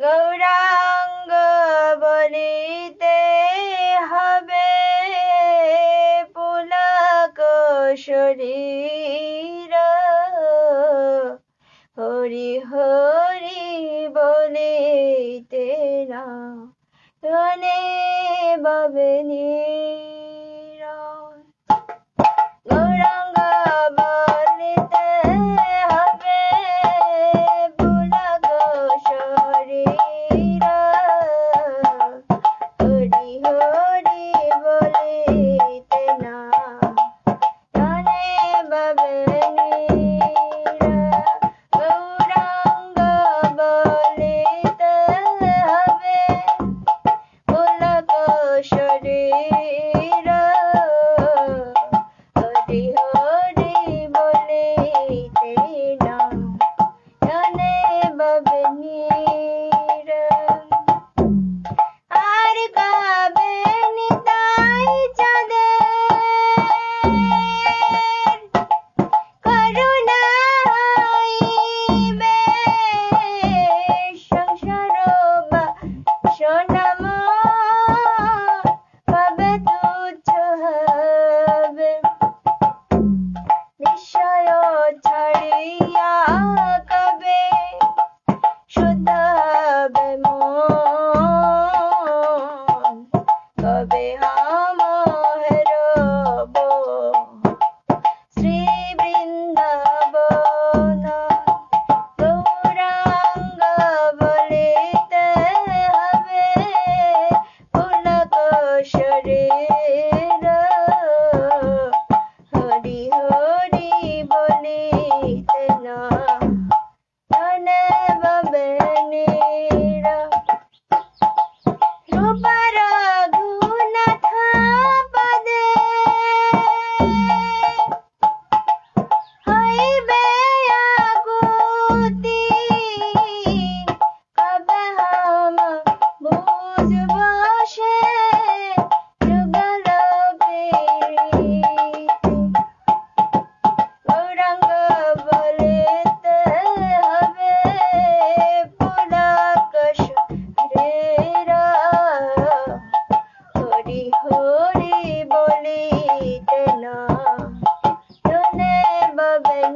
গৌরাঙ্গ বলিতে হবে পুলক শরীর। হরি হরি বলিতে না ধনে নীর social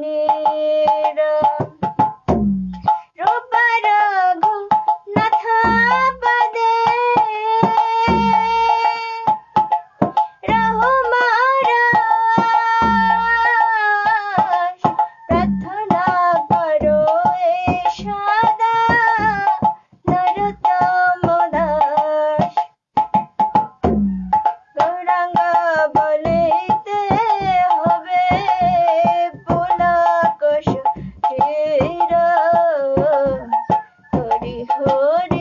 Amém. heard